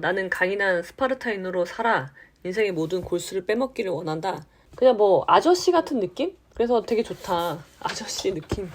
나는 강인한 스파르타인으로 살아. 인생의 모든 골수를 빼먹기를 원한다. 그냥 뭐 아저씨 같은 느낌? 그래서 되게 좋다. 아저씨 느낌.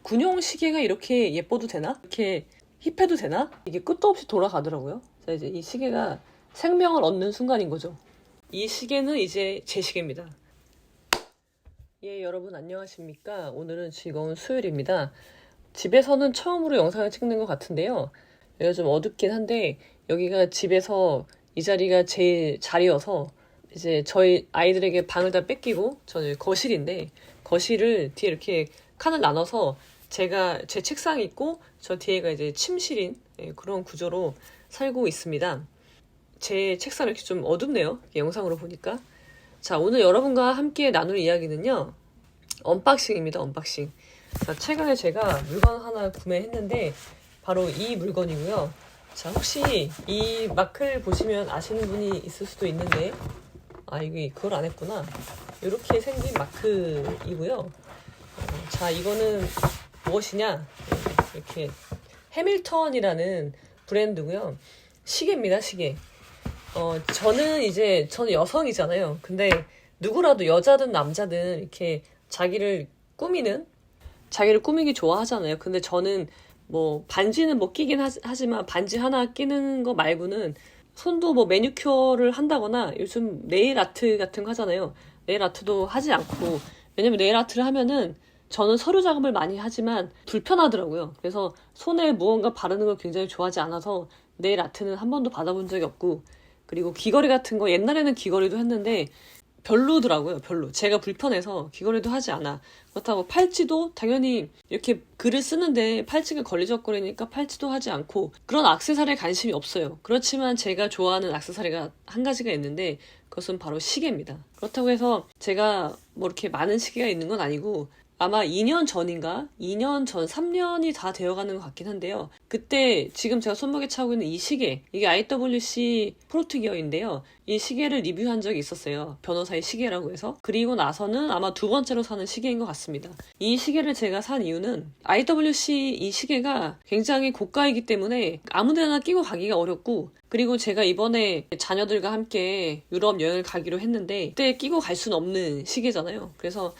군용 시계가 이렇게 예뻐도 되나? 이렇게 힙해도 되나? 이게 끝도 없이 돌아가더라고요. 자, 이제 이 시계가 생명을 얻는 순간인 거죠. 이 시계는 이제 제 시계입니다. 예, 여러분 안녕하십니까? 오늘은 즐거운 수요일입니다. 집에서는 처음으로 영상을 찍는 것 같은데요. 여기가 좀 어둡긴 한데 여기가 집에서 이 자리가 제일 자리여서 이제 저희 아이들에게 방을 다 뺏기고 저는 거실인데 거실을 뒤에 이렇게 칸을 나눠서 제가 제 책상이 있고 저 뒤에가 이제 침실인 예, 그런 구조로 살고 있습니다. 제 책상이 이렇게 좀 어둡네요. 영상으로 보니까. 자, 오늘 여러분과 함께 나눌 이야기는요. 언박싱입니다. 언박싱. 자, 최근에 제가 물건 하나 구매했는데 바로 이 물건이고요. 자, 혹시 이 마크를 보시면 아시는 분이 있을 수도 있는데 아, 이게 그걸 안 했구나. 이렇게 생긴 마크이고요. 어, 자, 이거는 무엇이냐? 이렇게 해밀턴이라는 브랜드고요. 시계입니다, 시계. 어, 저는 이제, 저는 여성이잖아요. 근데 누구라도 여자든 남자든 이렇게 자기를 꾸미는, 자기를 꾸미기 좋아하잖아요. 근데 저는 뭐 반지는 뭐 끼긴 하, 하지만 반지 하나 끼는 거 말고는 손도 뭐 매니큐어를 한다거나 요즘 네일 아트 같은 거 하잖아요. 네일 아트도 하지 않고 왜냐면 네일 아트를 하면은 저는 서류 작업을 많이 하지만 불편하더라고요. 그래서 손에 무언가 바르는 걸 굉장히 좋아하지 않아서 네일 아트는 한 번도 받아본 적이 없고 그리고 귀걸이 같은 거 옛날에는 귀걸이도 했는데 별로더라고요. 별로. 제가 불편해서 귀걸이도 하지 않아. 그렇다고 팔찌도 당연히 이렇게 글을 쓰는데 팔찌가 걸리적거리니까 팔찌도 하지 않고 그런 악세사리에 관심이 없어요. 그렇지만 제가 좋아하는 악세사리가 한 가지가 있는데 그것은 바로 시계입니다. 그렇다고 해서 제가 뭐 이렇게 많은 시계가 있는 건 아니고 아마 2년 전인가? 2년 전, 3년이 다 되어가는 것 같긴 한데요. 그때 지금 제가 손목에 차고 있는 이 시계, 이게 IWC 프로트기어인데요. 이 시계를 리뷰한 적이 있었어요. 변호사의 시계라고 해서. 그리고 나서는 아마 두 번째로 사는 시계인 것 같습니다. 이 시계를 제가 산 이유는 IWC 이 시계가 굉장히 고가이기 때문에 아무데나 끼고 가기가 어렵고 그리고 제가 이번에 자녀들과 함께 유럽 여행을 가기로 했는데 그때 끼고 갈 수는 없는 시계잖아요. 그래서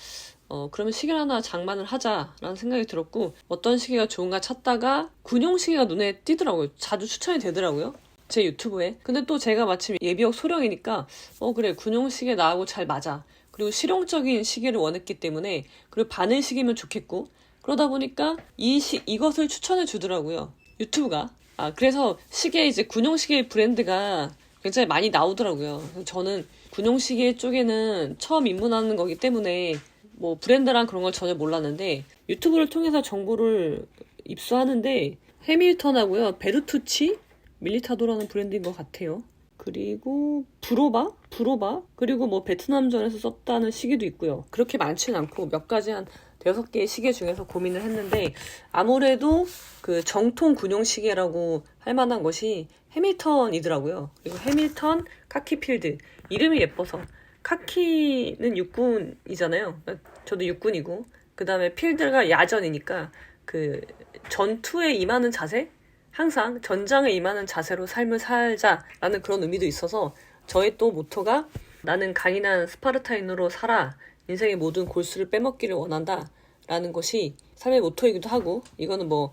어, 그러면 시계를 하나 장만을 하자라는 생각이 들었고, 어떤 시계가 좋은가 찾다가 군용 시계가 눈에 띄더라고요. 자주 추천이 되더라고요. 제 유튜브에. 근데 또 제가 마침 예비역 소령이니까, 어, 그래, 군용 시계 나하고 잘 맞아. 그리고 실용적인 시계를 원했기 때문에, 그리고 바늘 시계면 좋겠고, 그러다 보니까 이 시, 이것을 추천해 주더라고요. 유튜브가. 아, 그래서 시계, 이제 군용 시계 브랜드가 굉장히 많이 나오더라고요. 저는 군용 시계 쪽에는 처음 입문하는 거기 때문에 뭐 브랜드랑 그런 걸 전혀 몰랐는데 유튜브를 통해서 정보를 입수하는데 해밀턴하고요 베르투치 밀리타도라는 브랜드인 것 같아요. 그리고 브로바 브로바 그리고 뭐 베트남전에서 썼다는 시계도 있고요. 그렇게 많지는 않고 몇 가지 한 대여섯 개의 시계 중에서 고민을 했는데 아무래도 그 정통 군용 시계라고 할 만한 것이 해밀턴이더라고요. 그리고 해밀턴 카키필드 이름이 예뻐서 카키는 육군이잖아요. 저도 육군이고 그 다음에 필드가 야전이니까 그 전투에 임하는 자세 항상 전장에 임하는 자세로 삶을 살자라는 그런 의미도 있어서 저의 또 모토가 나는 강인한 스파르타인으로 살아 인생의 모든 골수를 빼먹기를 원한다 라는 것이 삶의 모토이기도 하고 이거는 뭐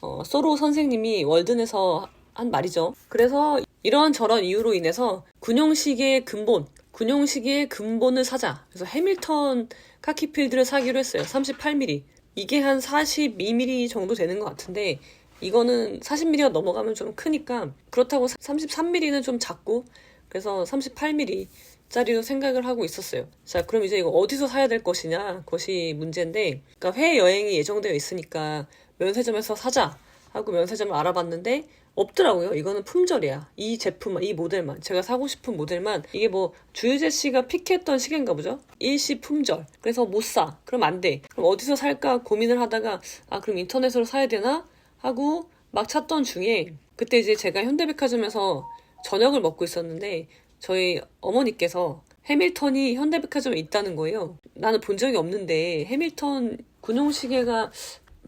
어, 소로 선생님이 월든에서 한 말이죠. 그래서 이런 저런 이유로 인해서 군용식의 근본 군용 시계의 근본을 사자. 그래서 해밀턴 카키필드를 사기로 했어요. 38mm. 이게 한 42mm 정도 되는 것 같은데 이거는 40mm가 넘어가면 좀 크니까 그렇다고 33mm는 좀 작고 그래서 38mm 짜리로 생각을 하고 있었어요. 자, 그럼 이제 이거 어디서 사야 될 것이냐? 그것이 문제인데, 그러니까 해외 여행이 예정되어 있으니까 면세점에서 사자 하고 면세점을 알아봤는데 없더라고요. 이거는 품절이야. 이 제품만, 이 모델만. 제가 사고 싶은 모델만. 이게 뭐, 주유재 씨가 픽했던 시계인가 보죠? 일시 품절. 그래서 못 사. 그럼 안 돼. 그럼 어디서 살까 고민을 하다가, 아, 그럼 인터넷으로 사야 되나? 하고 막 찾던 중에, 그때 이제 제가 현대백화점에서 저녁을 먹고 있었는데, 저희 어머니께서 해밀턴이 현대백화점에 있다는 거예요. 나는 본 적이 없는데, 해밀턴 군용 시계가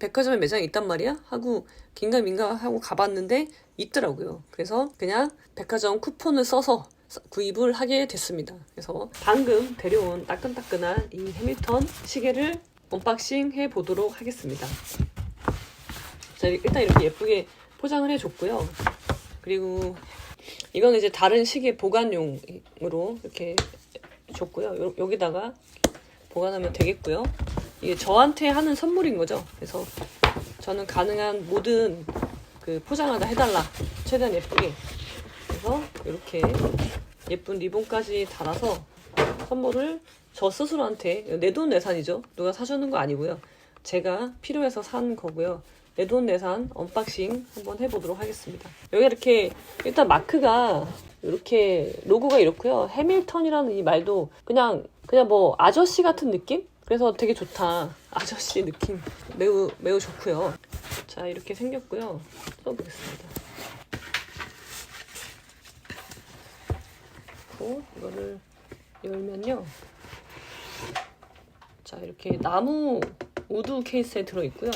백화점에 매장에 있단 말이야? 하고 긴가민가 하고 가봤는데 있더라고요. 그래서 그냥 백화점 쿠폰을 써서 구입을 하게 됐습니다. 그래서 방금 데려온 따끈따끈한 이 해밀턴 시계를 언박싱 해 보도록 하겠습니다. 자, 일단 이렇게 예쁘게 포장을 해줬고요. 그리고 이건 이제 다른 시계 보관용으로 이렇게 줬고요. 요- 여기다가 보관하면 되겠고요. 이게 저한테 하는 선물인 거죠. 그래서 저는 가능한 모든 그 포장하다 해달라. 최대한 예쁘게. 그래서 이렇게 예쁜 리본까지 달아서 선물을 저 스스로한테 내 돈 내산이죠. 누가 사주는 거 아니고요. 제가 필요해서 산 거고요. 내 돈 내산 언박싱 한번 해보도록 하겠습니다. 여기 이렇게 일단 마크가 이렇게 로고가 이렇고요. 해밀턴이라는 이 말도 그냥 그냥 뭐 아저씨 같은 느낌? 그래서 되게 좋다. 아저씨 느낌 매우 매우 좋고요. 자 이렇게 생겼고요. 써보겠습니다. 그리고 이거를 열면요. 자 이렇게 나무 우드 케이스에 들어있고요.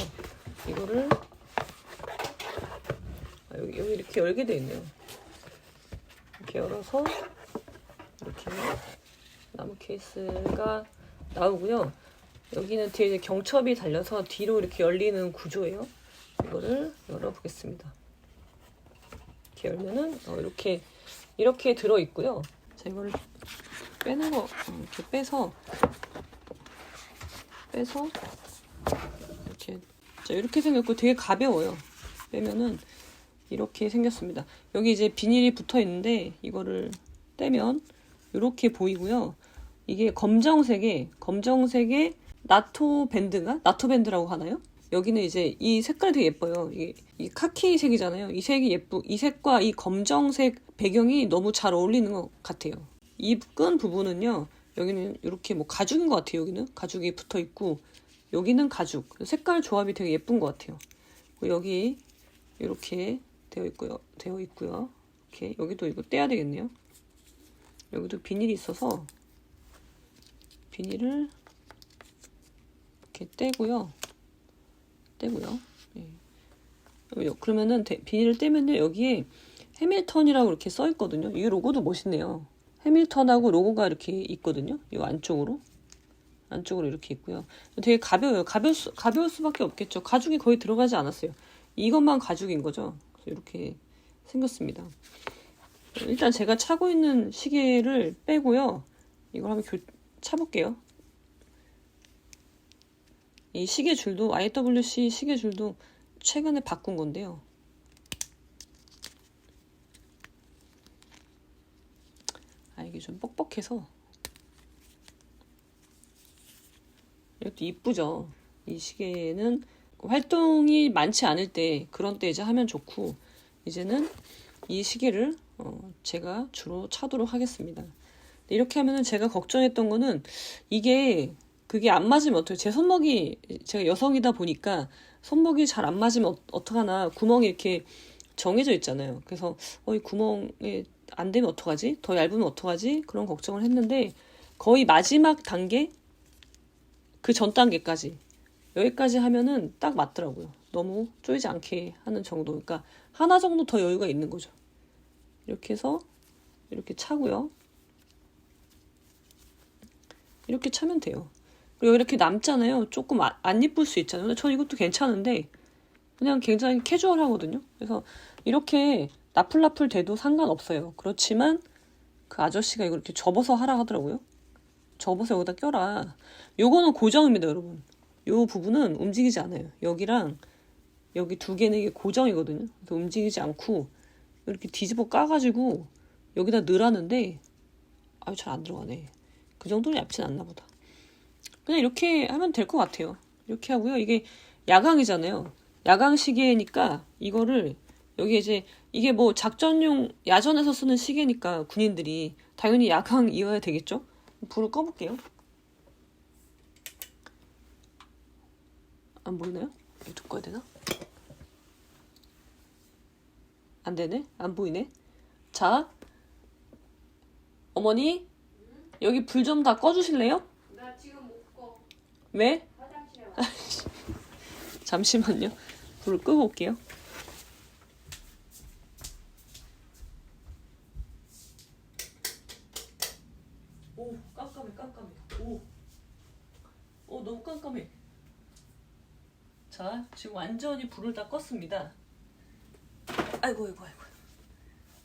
이거를 아, 여기, 여기 이렇게 열게 돼 있네요. 이렇게 열어서 이렇게 나무 케이스가 나오고요. 여기는 뒤에 이제 경첩이 달려서 뒤로 이렇게 열리는 구조예요. 이거를 열어보겠습니다. 이렇게 열면은 어, 이렇게 이렇게 들어 있고요. 자 이거를 빼는 거 어, 이렇게 빼서 빼서 이렇게 자 이렇게 생겼고 되게 가벼워요. 빼면은 이렇게 생겼습니다. 여기 이제 비닐이 붙어 있는데 이거를 떼면 이렇게 보이고요. 이게 검정색에 검정색에 나토 밴드가 나토 밴드라고 하나요? 여기는 이제 이 색깔이 되게 예뻐요. 이게 이 카키 색이잖아요. 이 색이 예쁘. 이 색과 이 검정색 배경이 너무 잘 어울리는 것 같아요. 이 끈 부분은요. 여기는 이렇게 뭐 가죽인 것 같아요. 여기는 가죽이 붙어 있고 여기는 가죽. 색깔 조합이 되게 예쁜 것 같아요. 여기 이렇게 되어 있고요. 되어 있고요. 이렇게 여기도 이거 떼야 되겠네요. 여기도 비닐이 있어서 비닐을 이렇게 떼고요. 떼고요. 예. 요- 그러면은 대- 비닐을 떼면요 여기에 해밀턴이라고 이렇게 써 있거든요. 이 로고도 멋있네요. 해밀턴하고 로고가 이렇게 있거든요. 이 안쪽으로 안쪽으로 이렇게 있고요. 되게 가벼워요. 가벼울, 수, 가벼울 수밖에 없겠죠. 가죽이 거의 들어가지 않았어요. 이것만 가죽인 거죠. 이렇게 생겼습니다. 일단 제가 차고 있는 시계를 빼고요. 이걸 한번 교, 차볼게요. 이 시계 줄도 IWC 시계 줄도 최근에 바꾼 건데요. 아 이게 좀 뻑뻑해서 이것도 이쁘죠. 이 시계는 활동이 많지 않을 때 그런 때 이제 하면 좋고 이제는 이 시계를 어, 제가 주로 차도록 하겠습니다. 이렇게 하면은 제가 걱정했던 거는 이게 그게 안 맞으면 어떡해. 제 손목이 제가 여성이다 보니까 손목이 잘 안 맞으면 어, 어떡하나 구멍이 이렇게 정해져 있잖아요. 그래서 어, 이 구멍에 안 되면 어떡하지? 더 얇으면 어떡하지? 그런 걱정을 했는데 거의 마지막 단계 그 전 단계까지 여기까지 하면은 딱 맞더라고요. 너무 쪼이지 않게 하는 정도. 그러니까 하나 정도 더 여유가 있는 거죠. 이렇게 해서 이렇게 차고요. 이렇게 차면 돼요. 그리고 이렇게 남잖아요. 조금 아- 안 이쁠 수 있잖아요. 근데 전 이것도 괜찮은데 그냥 굉장히 캐주얼하거든요. 그래서 이렇게 나풀나풀 돼도 상관없어요. 그렇지만 그 아저씨가 이걸 이렇게 접어서 하라 하더라고요. 접어서 여기다 껴라. 요거는 고정입니다, 여러분. 요 부분은 움직이지 않아요. 여기랑 여기 두 개는 이게 고정이거든요. 그래서 움직이지 않고 이렇게 뒤집어 까가지고 여기다 넣으라는데 아유 잘 안 들어가네. 그 정도는 얇진 않나 보다. 그냥 이렇게 하면 될 것 같아요. 이렇게 하고요. 이게 야광이잖아요. 야광 시계니까 이거를 여기 이제 이게 뭐 작전용 야전에서 쓰는 시계니까 군인들이 당연히 야광이어야 되겠죠? 불을 꺼볼게요. 안 보이나요? 이거 꺼야 되나? 안 되네? 안 보이네? 자, 어머니, 여기 불 좀 다 꺼주실래요? 나 지금 못 꺼. 왜? 화장실에 잠시만요. 불을 끄고 올게요. 오, 깜깜해, 깜깜해. 오. 오, 너무 깜깜해. 자, 지금 완전히 불을 다 껐습니다. 아이고, 아이고, 아이고.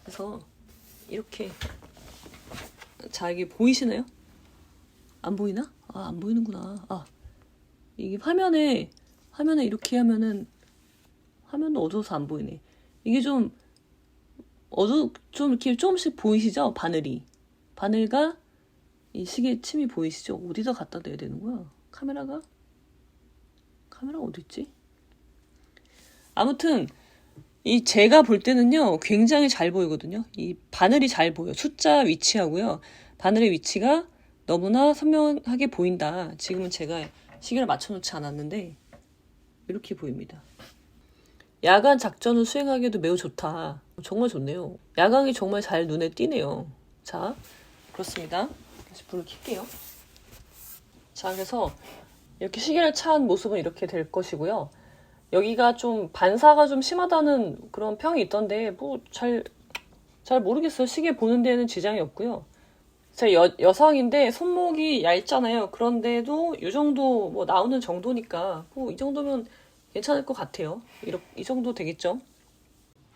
그래서 이렇게 자 이게 보이시나요? 안 보이나? 아 안 보이는구나 아 이게 화면에 화면에 이렇게 하면은 화면도 어두워서 안 보이네 이게 좀 어두 좀 이렇게 조금씩 보이시죠 바늘이 바늘과 이 시계 침이 보이시죠? 어디다 갖다 대야 되는 거야? 카메라가? 카메라가 어디 있지? 아무튼 이 제가 볼 때는요 굉장히 잘 보이거든요. 이 바늘이 잘 보여. 숫자 위치하고요. 바늘의 위치가 너무나 선명하게 보인다. 지금은 제가 시계를 맞춰놓지 않았는데 이렇게 보입니다. 야간 작전을 수행하기에도 매우 좋다. 정말 좋네요. 야광이 정말 잘 눈에 띄네요. 자, 그렇습니다. 다시 불을 켤게요. 자, 그래서 이렇게 시계를 찬 모습은 이렇게 될 것이고요. 여기가 좀 반사가 좀 심하다는 그런 평이 있던데 뭐 잘 잘 모르겠어요. 시계 보는 데는 지장이 없고요. 제가 여, 여성인데 손목이 얇잖아요. 그런데도 이 정도 뭐 나오는 정도니까 뭐 이 정도면 괜찮을 것 같아요. 이렇- 이 정도 되겠죠?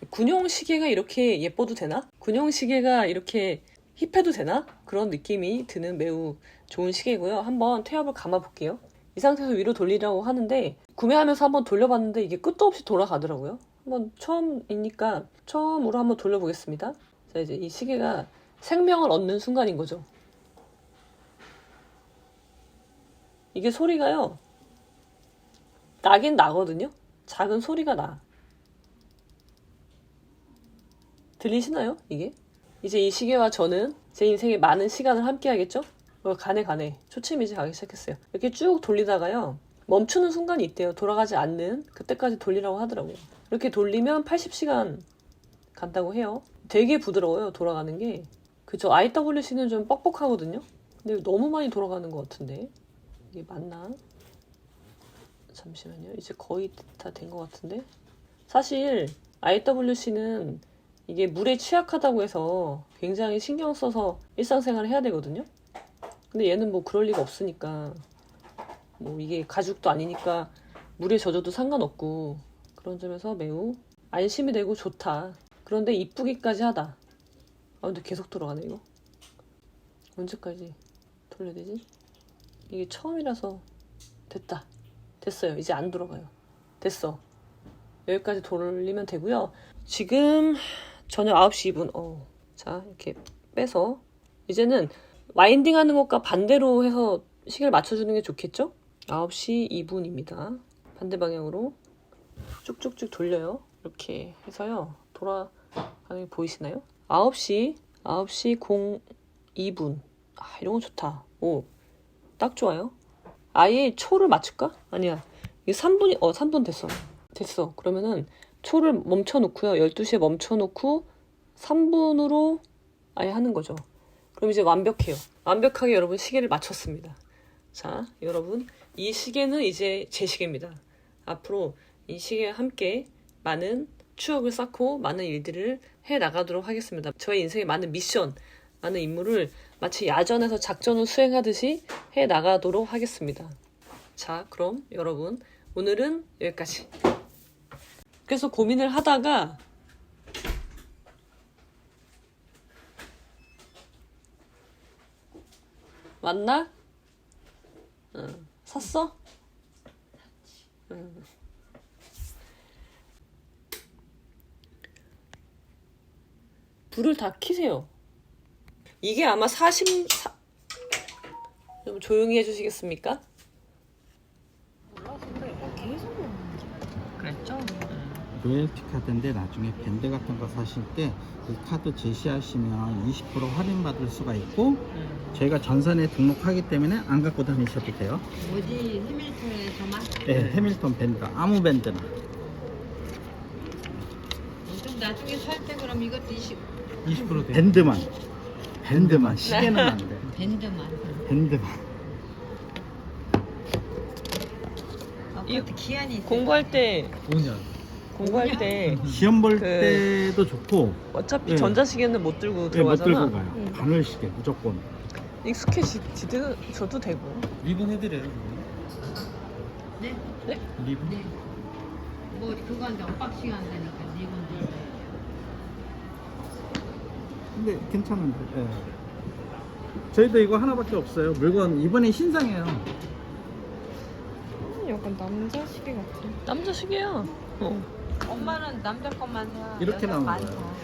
군용 시계가 이렇게 예뻐도 되나? 군용 시계가 이렇게 힙해도 되나? 그런 느낌이 드는 매우 좋은 시계고요. 한번 태엽을 감아 볼게요. 이 상태에서 위로 돌리라고 하는데 구매하면서 한번 돌려봤는데 이게 끝도 없이 돌아가더라고요. 한번 처음이니까 처음으로 한번 돌려보겠습니다. 자 이제 이 시계가 생명을 얻는 순간인 거죠. 이게 소리가요. 나긴 나거든요. 작은 소리가 나. 들리시나요? 이게? 이제 이 시계와 저는 제 인생에 많은 시간을 함께 하겠죠? 어, 가네 가네. 초침이 이제 가기 시작했어요. 이렇게 쭉 돌리다가요. 멈추는 순간이 있대요. 돌아가지 않는 그때까지 돌리라고 하더라고요. 이렇게 돌리면 80시간 간다고 해요. 되게 부드러워요. 돌아가는 게. 그죠? IWC는 좀 뻑뻑하거든요. 근데 너무 많이 돌아가는 것 같은데 이게 맞나? 잠시만요. 이제 거의 다 된 것 같은데 사실 IWC는 이게 물에 취약하다고 해서 굉장히 신경 써서 일상생활을 해야 되거든요. 근데 얘는 뭐 그럴 리가 없으니까 뭐 이게 가죽도 아니니까 물에 젖어도 상관없고 그런 점에서 매우 안심이 되고 좋다. 그런데 이쁘기까지 하다. 아 근데 계속 돌아가네 이거. 언제까지 돌려야 되지? 이게 처음이라서 됐다. 됐어요. 이제 안 돌아가요. 됐어. 여기까지 돌리면 되고요. 지금 저녁 9시 2분. 어. 자, 이렇게 빼서 이제는 와인딩 하는 것과 반대로 해서 시계를 맞춰주는 게 좋겠죠? 9시 2분입니다. 반대 방향으로 쭉쭉쭉 돌려요. 이렇게 해서요. 돌아가는 게 보이시나요? 9시, 9시 02분. 아, 이런 거 좋다. 오, 딱 좋아요. 아예 초를 맞출까? 아니야. 이게 3분이, 어, 3분 됐어. 됐어. 그러면은 초를 멈춰놓고요. 12시에 멈춰놓고 3분으로 아예 하는 거죠. 그럼 이제 완벽해요. 완벽하게 여러분 시계를 맞췄습니다. 자, 여러분. 이 시계는 이제 제 시계입니다. 앞으로 이 시계와 함께 많은 추억을 쌓고 많은 일들을 해 나가도록 하겠습니다. 저의 인생에 많은 미션, 많은 임무를 마치 야전에서 작전을 수행하듯이 해 나가도록 하겠습니다. 자, 그럼 여러분, 오늘은 여기까지. 그래서 고민을 하다가 맞나? 응. 샀어? 응. 불을 다 키세요. 이게 아마 40... 사... 좀 조용히 해주시겠습니까? 그랬죠? 로열티 카드인데 나중에 밴드 같은 거 사실 때 이 카드 제시하시면 20% 할인 받을 수가 있고 저희가 전산에 등록하기 때문에 안 갖고 다니셔도 돼요. 어디 해밀턴에서만 네, 해밀턴 밴드 아무 밴드나. 좀 나중에 살 때 그럼 이것도 20 20% 밴드만. 밴드만 시계는 안 돼. 밴드만 밴드만. 아까도 기한이 있어 공부할 때 5년. 공부할 때 시험 볼 그- 때도 좋고 어차피 네. 전자시계는 못 들고 네, 못 들어가잖아. 들고 가요. 응. 바늘 시계 무조건. 익숙해지도 저도 되고. 리본 해드려요. 네? 리본. 네. 뭐 그건 이제 언박싱 한다니까 리본들. 근데 괜찮은데. 예. 저희도 이거 하나밖에 없어요. 물건 이번에 신상이에요. 약간 남자 시계 같아. 남자 시계야. 어. 엄마는 남자 것만 사. 이렇게 여자 나온 거예요. 사.